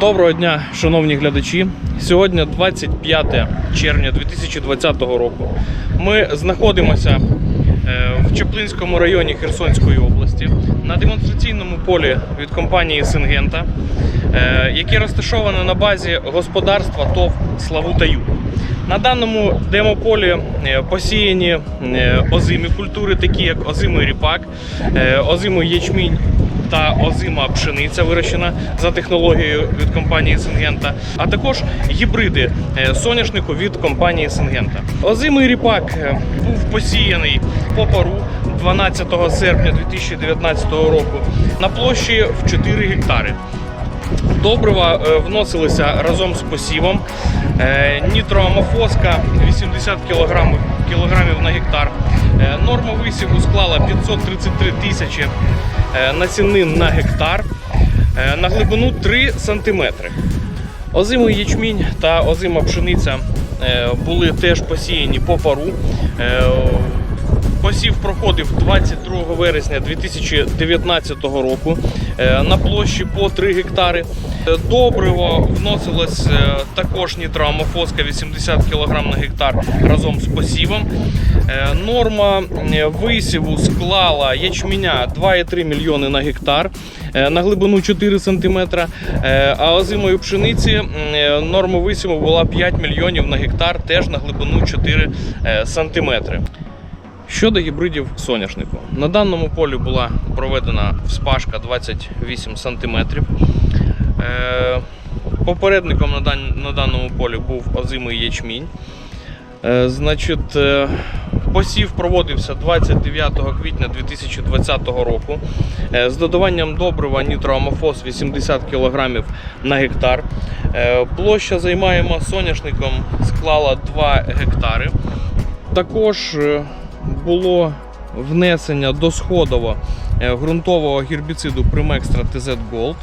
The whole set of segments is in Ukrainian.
Доброго дня, шановні глядачі. Сьогодні 25 червня 2020 року. Ми знаходимося е, в Чеплинському районі Херсонської області на демонстраційному полі від компанії Сингента, е, яке розташоване на базі господарства ТОВ Славута Юг. На даному демополі е, посіяні е, озимі культури, такі як озимий ріпак, е, озимий ячмінь та озима пшениця вирощена за технологією від компанії Сингента, а також гібриди соняшнику від компанії Сингента. Озимий ріпак був посіяний по пару 12 серпня 2019 року на площі в 4 гектари. Добрива вносилися разом з посівом. Е, Нітроамофоска 80 кг, кілограмів на гектар. Е, Норма висіву склала 533 тисячі е, насінин на гектар на глибину 3 см. Озимий ячмінь та озима пшениця були теж посіяні по пару. Посів проходив 22 вересня 2019 року е, на площі по 3 гектари. Е, Добриво вносилось е, також нітроамофоска 80 кг на гектар разом з посівом. Норма висіву склала ячменя 2,3 мільйони на гектар на глибину 4 см, а озимої пшениці норма висіву була 5 мільйонів на гектар, теж на глибину 4 е, сантиметри. Щодо гібридів соняшнику, на даному полі була проведена вспашка 28 см. Попередником на, даному полі був озимий ячмінь. Е, Значить, е, посів проводився 29 квітня 2020 року е, з додаванням добрива нітроамофос 80 кг на гектар. Е, Площа займаємо соняшником склала 2 гектари. Також е, було внесення досходово е, ґрунтового гербіциду Primextra TZ Gold.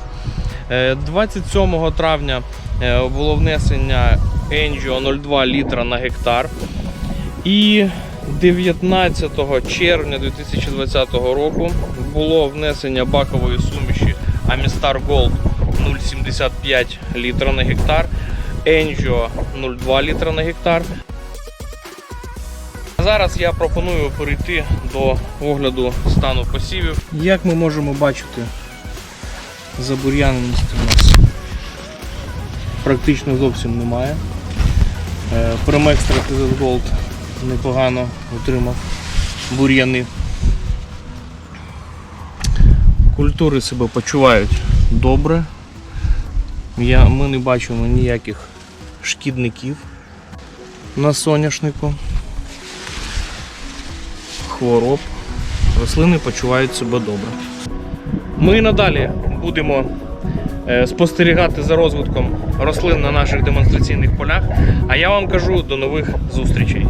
Е, 27 травня е, було внесення Angio 0,2 літра на гектар. І 19 червня 2020 року було внесення бакової суміші Amistar Gold 0,75 літра на гектар, Angio 0,2 літра на гектар. Зараз я пропоную перейти до огляду стану посівів. Як ми можемо бачити, забур'яненості у нас практично зовсім немає. Е, Промекстра TZ Gold непогано отримав бур'яни. Культури себе почувають добре. Я, ми не бачимо ніяких шкідників на соняшнику хвороб. Рослини почувають себе добре. Ми надалі будемо е, спостерігати за розвитком рослин на наших демонстраційних полях. А я вам кажу до нових зустрічей.